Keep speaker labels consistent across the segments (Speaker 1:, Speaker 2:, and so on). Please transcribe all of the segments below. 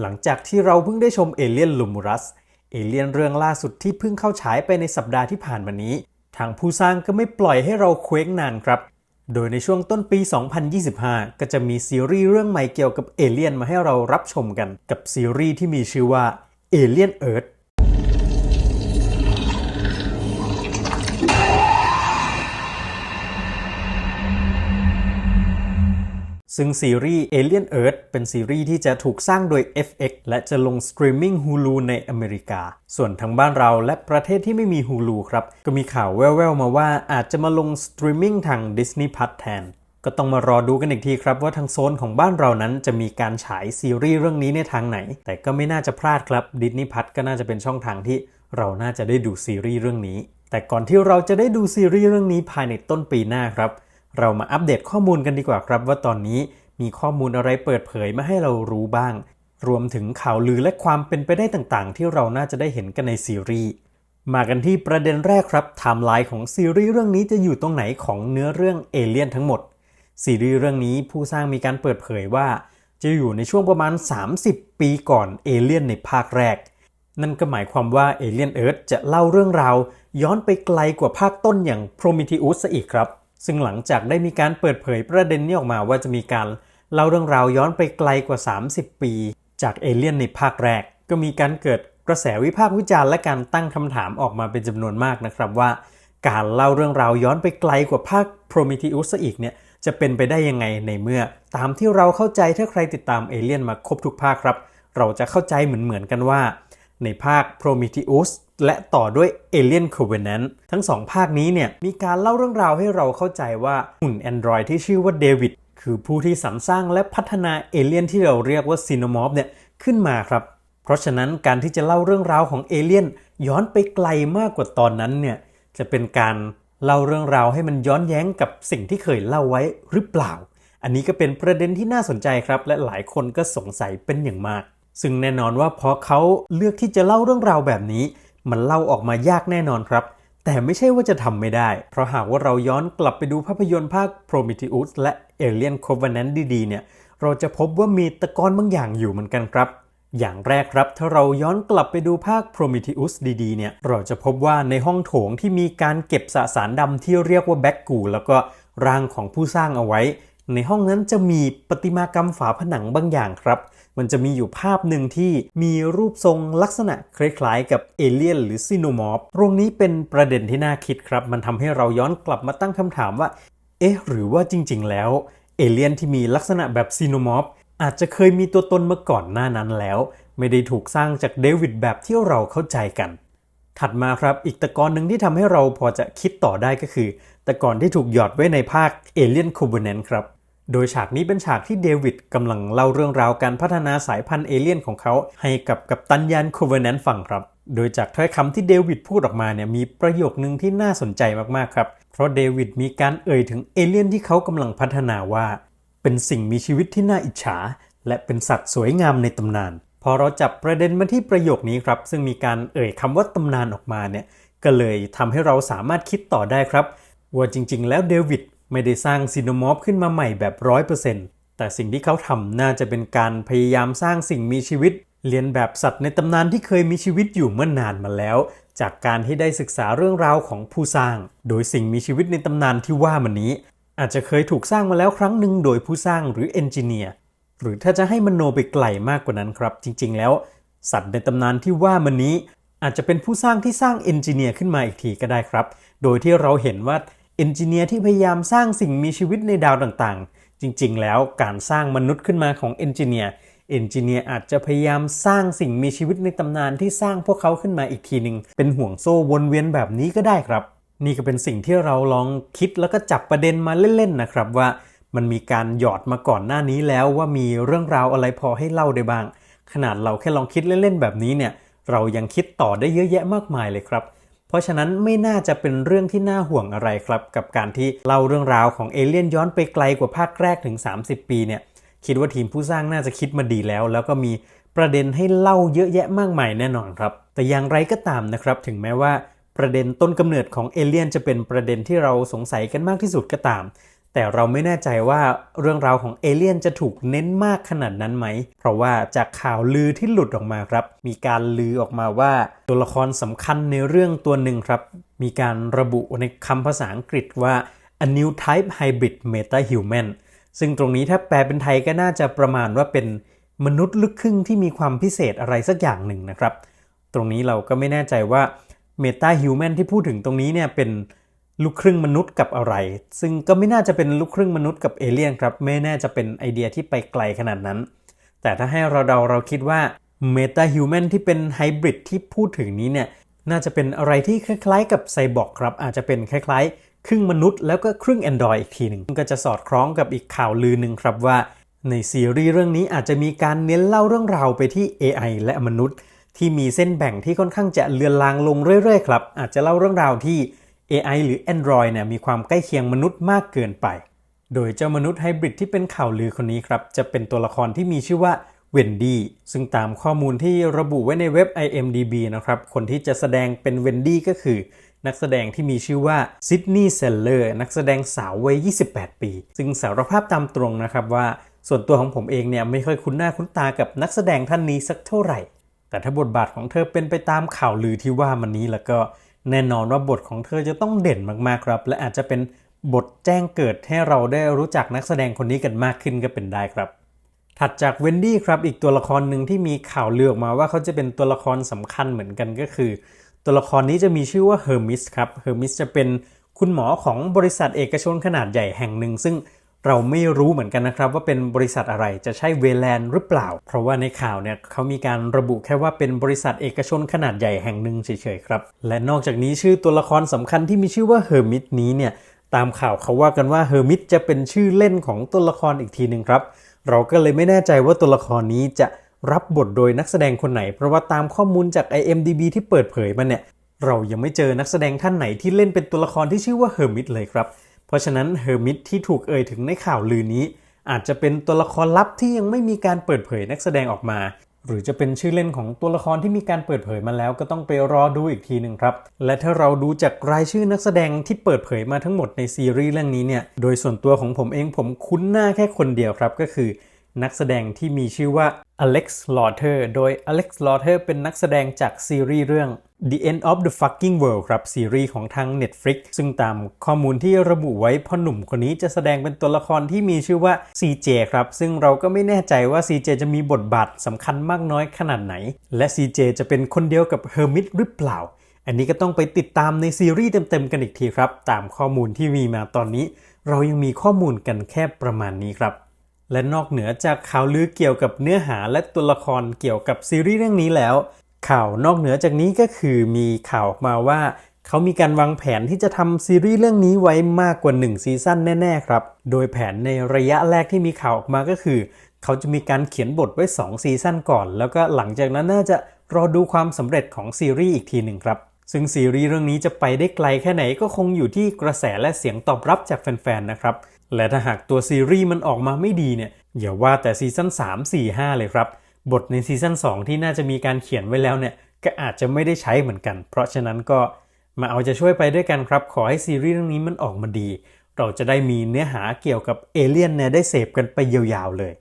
Speaker 1: หลังจากที่เราเพิ่งได้ชมเอเลียนลูมูรัส เอเลียนเรื่องล่าสุดที่เพิ่งเข้าฉายไปในสัปดาห์ที่ผ่านมานี้ ทางผู้สร้างก็ไม่ปล่อยให้เราเคว้งนานครับ โดยในช่วงต้นปี 2025 ก็จะมีซีรีส์เรื่องใหม่เกี่ยวกับเอเลียนมาให้เรารับชมกัน กับซีรีส์ที่มีชื่อว่า Alien Earth ซึ่งซีรีส์ Alien Earth เป็นซีรีส์ที่จะถูกสร้างโดย FX และจะลงสตรีมมิ่ง Hulu ในอเมริกา ส่วนทางบ้านเราและประเทศที่ไม่มี Hulu ครับ ก็มีข่าวแว่วๆมาว่าอาจจะมาลงสตรีมมิ่งทาง Disney Plus แทน ก็ต้องมารอดูกันอีกทีครับว่าทางโซนของบ้านเรานั้นจะมีการฉายซีรีส์เรื่องนี้ในทางไหน แต่ก็ไม่น่าจะพลาดครับ Disney Plus ก็น่าจะเป็นช่องทางที่เราน่าจะได้ดูซีรีส์เรื่องนี้ แต่ก่อนที่เราจะได้ดูซีรีส์เรื่องนี้ภายในต้นปีหน้าครับ เรามาอัปเดตข้อมูลกันดีกว่าครับ ว่าตอนนี้มีข้อมูลอะไรเปิดเผยมาให้เรารู้บ้าง รวมถึงข่าวลือและความเป็นไปได้ต่างๆ ที่เราน่าจะได้เห็นกันในซีรีส์มากันที่ประเด็นแรกครับไทม์ไลน์ของซีรีส์เรื่องนี้จะอยู่ตรงไหนของเนื้อเรื่องเอเลี่ยนทั้งหมดซีรีส์เรื่องนี้ผู้สร้างมีการเปิดเผยว่า จะอยู่ในช่วงประมาณ 30 ปีก่อนเอเลี่ยนในภาคแรก นั่นก็หมายความว่าเอเลี่ยนเอิร์ธจะเล่าเรื่องราว ย้อนไปไกลกว่าภาคต้นอย่างโพรมิทิอุสอีกครับ ซึ่งหลังจากได้มีการเปิดเผยประเด็นนี้ออกมาว่าจะมีการเล่าเรื่องราวย้อนไปไกลกว่า 30 ปี จากเอเลี่ยนในภาคแรก ก็มีการเกิดกระแสวิพากษ์วิจารณ์และการตั้งคำถามออกมาเป็นจำนวนมากนะครับว่า การเล่าเรื่องราวย้อนไปไกลกว่าภาคโพรมิทิอุสอีกเนี่ยจะเป็นไปได้ยังไงในเมื่อ ตามที่เราเข้าใจถ้าใครติดตามเอเลี่ยนมาครบทุกภาคครับ เราจะเข้าใจเหมือนๆกันว่า ในภาค Prometheus และต่อด้วย Alien Covenant ทั้งสองภาคนี้เนี่ยมีการเล่าเรื่องราวให้เราเข้าใจว่าหุ่น Android ที่ชื่อว่าเดวิดคือผู้ที่สรรสร้างและพัฒนาเอเลี่ยนที่เราเรียกว่าซีโนมอฟเนี่ยขึ้นมาครับ เพราะฉะนั้นการที่จะเล่าเรื่องราวของเอเลี่ยนย้อนไปไกลมากกว่าตอนนั้นเนี่ยจะเป็นการเล่าเรื่องราวให้มันย้อนแย้งกับสิ่งที่เคยเล่าไว้หรือเปล่า อันนี้ก็เป็นประเด็นที่น่าสนใจครับ และหลายคนก็สงสัยเป็นอย่างมาก ซึ่งแน่นอนว่าพอเขาเลือกที่จะเล่าเรื่องราวแบบนี้ มันเล่าออกมายากแน่นอนครับ แต่ไม่ใช่ว่าจะทำไม่ได้ เพราะหากว่าเราย้อนกลับไปดูภาพยนตร์ภาค Prometheus และ Alien Covenant ดีๆเนี่ยเราจะพบว่ามีตะกอนบางอย่างอยู่เหมือนกันครับอย่างแรกครับถ้าเราย้อนกลับไปดูภาค Prometheus ดีๆเนี่ยเราจะพบว่าในห้องโถงที่มีการเก็บสสารดำที่เรียกว่าแบ็กกูแล้วก็ร่างของผู้สร้างเอาไว้ ในห้องนั้นจะมีประติมากรรมฝาผนังบางอย่างครับ มันจะมีอยู่ภาพหนึ่งที่มีรูปทรงลักษณะคล้ายๆ กับเอเลี่ยนหรือซีโนมอร์ฟตรงนี้เป็นประเด็นที่น่าคิดครับ มันทำให้เราย้อนกลับมาตั้งคำถามว่า เอ๊ะ หรือว่าจริงๆ แล้วเอเลี่ยนที่มีลักษณะแบบซีโนมอร์ฟอาจจะเคยมีตัวตนมาก่อนหน้านั้นแล้ว ไม่ได้ถูกสร้างจากเดวิดแบบที่เราเข้าใจกัน ถัดมาครับอีกตะกอนหนึ่งที่ทำให้เราพอจะคิดต่อได้ก็คือตะกอนที่ถูกหยอดไว้ในภาค Alien Covenant ครับ โดยฉากนี้เป็นฉากที่เดวิดกำลังเล่าเรื่องราวการพัฒนาสายพันธุ์เอเลี่ยนของเขา ให้กับกัปตันยาน Covenant ฟังครับ โดยจากถ้อยคำที่เดวิดพูดออกมาเนี่ยมีประโยคนึงที่น่าสนใจมากๆครับ เพราะเดวิดมีการเอ่ยถึงเอเลี่ยนที่เขากำลังพัฒนาว่า เป็นสิ่งมีชีวิตที่น่าอิจฉา และเป็นสัตว์สวยงามในตำนาน พอเราจับประเด็นมาที่ประโยคนี้ครับ ซึ่งมีการเอ่ยคำว่าตำนานออกมาเนี่ยก็เลยทำให้เราสามารถคิดต่อได้ครับว่าจริง ๆ แล้วเดวิด ไม่ได้สร้างซีโนมอร์ฟขึ้นมาใหม่แบบร้อยเปอร์เซ็นต์แต่สิ่งที่เขาทำน่าจะเป็นการพยายามสร้างสิ่งมีชีวิต เรียนแบบสัตว์ในตำนานที่เคยมีชีวิตอยู่เมื่อนานมาแล้ว จากการที่ได้ศึกษาเรื่องราวของผู้สร้าง โดยสิ่งมีชีวิตในตำนานที่ว่ามันนี้ อาจจะเคยถูกสร้างมาแล้วครั้งหนึ่งโดยผู้สร้างหรือเอนจิเนียร์หรือถ้าจะให้มโนไปไกลมากกว่านั้นครับ จริง ๆ แล้ว สัตว์ในตำนานที่ว่ามันนี้อาจจะเป็นผู้สร้างที่สร้างเอนจิเนียร์ขึ้นมาอีกทีก็ได้ครับ โดยที่เราเห็นว่า เอนจิเนียร์ที่พยายามสร้างสิ่งมีชีวิตในดาวต่างๆ จริงๆ แล้วการสร้างมนุษย์ขึ้นมาของเอนจิเนียร์เอนจิเนียร์อาจจะพยายามสร้างสิ่งมีชีวิตในตำนานที่สร้างพวกเขาขึ้นมาอีกทีหนึ่งเป็นห่วงโซ่วนเวียนแบบนี้ก็ได้ครับ นี่ก็เป็นสิ่งที่เราลองคิดแล้วก็จับประเด็นมาเล่นๆนะครับว่ามันมีการหยอดมาก่อนหน้านี้แล้วว่ามีเรื่องราวอะไรพอให้เล่าได้บ้าง ขนาดเราแค่ลองคิดเล่นๆแบบนี้เนี่ย เรายังคิดต่อได้เยอะแยะมากมายเลยครับ ราะฉะนั้นไม่น่าจะเป็นเรื่องที่น่าห่วงอะไรครับ กับการที่เล่าเรื่องราวของเอเลี่ยนย้อนไปไกลกว่าภาคแรกถึง 30 ปีเนี่ยคิดว่าทีมผู้สร้างน่าจะคิดมาดีแล้ว แล้วก็มีประเด็นให้เล่าเยอะแยะมากมายแน่นอนครับ แต่อย่างไรก็ตามนะครับ ถึงแม้ว่าประเด็นต้นกำเนิดของเอเลี่ยนจะเป็นประเด็นที่เราสงสัยกันมากที่สุดก็ตาม แต่เราไม่แน่ใจว่าเรื่องราวของเอเลี่ยนจะถูกเน้นมากขนาดนั้นไหม เพราะว่าจากข่าวลือที่หลุดออกมาครับ มีการลือออกมาว่าตัวละครสำคัญในเรื่องตัวหนึ่งครับ มีการระบุในคำภาษาอังกฤษว่า a new type hybrid meta human ซึ่งตรงนี้ถ้าแปลเป็นไทยก็น่าจะประมาณว่าเป็นมนุษย์ลึกครึ่งที่มีความพิเศษอะไรสักอย่างหนึ่งนะครับ ตรงนี้เราก็ไม่แน่ใจว่า Meta Human ที่พูดถึงตรงนี้เนี่ยเป็น ลูกครึ่งมนุษย์กับอะไร ซึ่งก็ไม่น่าจะเป็นลูกครึ่งมนุษย์กับเอเลี่ยนครับ ไม่น่าจะเป็นไอเดียที่ไปไกลขนาดนั้น แต่ถ้าให้เราเดาเราคิดว่า Meta Human ที่เป็นไฮบริดที่พูดถึงนี้เนี่ย น่าจะเป็นอะไรที่คล้ายๆ กับไซบอร์กครับ อาจจะเป็นคล้ายๆ ครึ่งมนุษย์แล้วก็ครึ่ง Android อีกทีหนึ่งก็จะสอดคล้องกับอีกข่าวลือหนึ่งครับว่า ในซีรีส์เรื่องนี้อาจจะมีการเน้นเล่าเรื่องราวไปที่ AI และมนุษย์ ที่มีเส้นแบ่งที่ค่อนข้างจะเลือนลางลงเรื่อยๆครับอาจจะเล่าเรื่องราวที่ AI หรือ Android เนี่ยมีความใกล้เคียงมนุษย์มากเกินไป โดยเจ้ามนุษย์ไฮบริดที่เป็นข่าวลือคนนี้ครับ จะเป็นตัวละครที่มีชื่อว่าเวนดี้ซึ่งตามข้อมูลที่ระบุไว้ในเว็บ IMDB นะครับ คนที่จะแสดงเป็นเวนดี้ก็คือ นักแสดงที่มีชื่อว่าซิดนีย์เซลเลอร์นักแสดงสาววัย 28 ปี ซึ่งสารภาพตามตรงนะครับว่าส่วนตัวของผมเองเนี่ยไม่ค่อยคุ้นหน้าคุ้นตากับนักแสดงท่านนี้สักเท่าไหร่ แต่ถ้าบทบาทของเธอเป็นไปตามข่าวลือที่ว่ามันนี้แล้วก็ แน่นอนว่าบทของเธอจะต้องเด่นมากๆครับ และอาจจะเป็นบทแจ้งเกิดให้เราได้รู้จักนักแสดงคนนี้กันมากขึ้นก็เป็นได้ครับ ถัดจากเวนดี้ครับอีกตัวละครหนึ่งที่มีข่าวเลือออกมาว่าเขาจะเป็นตัวละครสำคัญเหมือนกันก็คือ ตัวละครนี้จะมีชื่อว่าเฮอร์มิสครับเฮอร์มิสจะเป็นคุณหมอของบริษัทเอกชนขนาดใหญ่แห่งหนึ่ง ซึ่ง เราไม่รู้เหมือนกันนะครับว่าเป็นบริษัทอะไรจะใช่เวแลนหรือเปล่า เพราะว่าในข่าวเนี่ยเขามีการระบุแค่ว่าเป็นบริษัทเอกชนขนาดใหญ่แห่งหนึ่งเฉยๆครับ และนอกจากนี้ชื่อตัวละครสำคัญที่มีชื่อว่าเฮอร์มิสนี้เนี่ยตามข่าวเขาว่ากันว่าเฮอร์มิสจะเป็นชื่อเล่นของตัวละครอีกทีหนึ่งครับ เราก็เลยไม่แน่ใจว่าตัวละครนี้จะรับบทโดยนักแสดงคนไหน เพราะว่าตามข้อมูลจาก IMDB ที่เปิดเผยมาเนี่ยเรายังไม่เจอนักแสดงท่านไหนที่เล่นเป็นตัวละครที่ชื่อว่าเฮอร์มิสเลยครับ ราะฉะนั้นเฮอร์มิตที่ถูกเอ่ยถึงในข่าวลือนี้ อาจจะเป็นตัวละครลับที่ยังไม่มีการเปิดเผยนักแสดงออกมา หรือจะเป็นชื่อเล่นของตัวละครที่มีการเปิดเผยมาแล้วก็ต้องไปรอดูอีกทีหนึ่งครับ และถ้าเราดูจากรายชื่อนักแสดงที่เปิดเผยมาทั้งหมดในซีรีส์เรื่องนี้เนี่ย โดยส่วนตัวของผมเองผมคุ้นหน้าแค่คนเดียวครับก็คือนักแสดงที่มีชื่อว่าอเล็กซ์ลอเทอร์ โดยอเล็กซ์ลอเทอร์เป็นนักแสดงจากซีรีส์เรื่อง The End of the Fucking World ครับซีรีส์ของทาง Netflix ซึ่งตามข้อมูลที่ระบุไว้พ่อหนุ่มคนนี้จะแสดงเป็นตัวละครที่มีชื่อว่า CJ ครับ ซึ่งเราก็ไม่แน่ใจว่า CJ จะมีบทบาทสำคัญมากน้อยขนาดไหน และ CJ จะเป็นคนเดียวกับ Hermit หรือเปล่า อันนี้ก็ต้องไปติดตามในซีรีส์เต็มๆกันอีกทีครับ ตามข้อมูลที่มีมาตอนนี้ เรายังมีข้อมูลกันแค่ประมาณนี้ครับและนอกเหนือจากข่าวลือเกี่ยวกับเนื้อหาและตัวละครเกี่ยวกับซีรีส์เรื่องนี้แล้ว ข่าวนอกเหนือจากนี้ก็คือมีข่าวออกมาว่า เขามีการวางแผนที่จะทำซีรีส์เรื่องนี้ไว้มากกว่า 1 ซีซั่นแน่ ๆ ครับ โดยแผนในระยะแรกที่มีข่าวออกมาก็คือ เขาจะมีการเขียนบทไว้ 2 ซีซั่นก่อน แล้วก็หลังจากนั้นน่าจะรอดูความสำเร็จของซีรีส์อีกทีหนึ่งครับ ซึ่งซีรีส์เรื่องนี้จะไปได้ไกลแค่ไหนก็คงอยู่ที่กระแสและเสียงตอบรับจากแฟนๆนะครับและถ้าหากตัวซีรีส์มันออกมาไม่ดีเนี่ยอย่าว่าแต่ซีซั่น3 4 5 เลยครับ บทในซีซั่น2 ที่น่าจะมีการเขียนไว้แล้วเนี่ยก็อาจจะไม่ได้ใช้เหมือนกัน เพราะฉะนั้นก็มาเอาจะช่วยไปด้วยกันครับ ขอให้ซีรีส์เรื่องนี้มันออกมาดี เราจะได้มีเนื้อหาเกี่ยวกับเอเลี่ยนเนี่ยได้เสพกันไปยาวๆเลย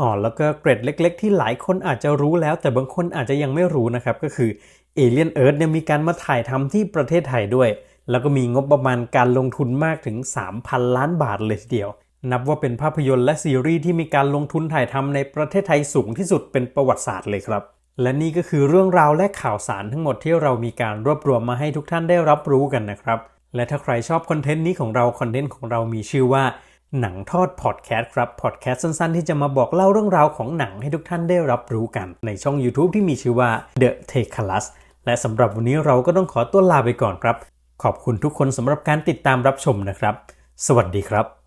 Speaker 1: อ๋อแล้วก็เกร็ดเล็ก ๆ ที่หลายคนอาจจะรู้แล้ว แต่บางคนอาจจะยังไม่รู้นะครับ ก็คือเอเลียนเอิร์ธเนี่ยมีการมาถ่ายทำที่ประเทศไทยด้วย แล้วก็มีงบประมาณการลงทุนมากถึง 3,000 ล้านบาทเลยทีเดียว นับว่าเป็นภาพยนตร์และซีรีส์ที่มีการลงทุนถ่ายทำในประเทศไทยสูงที่สุดเป็นประวัติศาสตร์เลยครับ และนี่ก็คือเรื่องราวและข่าวสารทั้งหมดที่เรามีการรวบรวมมาให้ทุกท่านได้รับรู้กันนะครับ และถ้าใครชอบคอนเทนต์นี้ของเราคอนเทนต์ของเรามีชื่อว่าหนังทอดพอดแคสต์ครับพอดแคสต์สั้นๆ ที่จะมาบอกเล่าเรื่องราวของหนังให้ทุกท่านได้รับรู้กัน ในช่อง YouTube ที่มีชื่อว่า The t a k e l u s และสำหรับวันนี้เราก็ต้องขอตัวลาไปก่อนครับ ขอบคุณทุกคนสำหรับการติดตามรับชมนะครับ สวัสดีครับ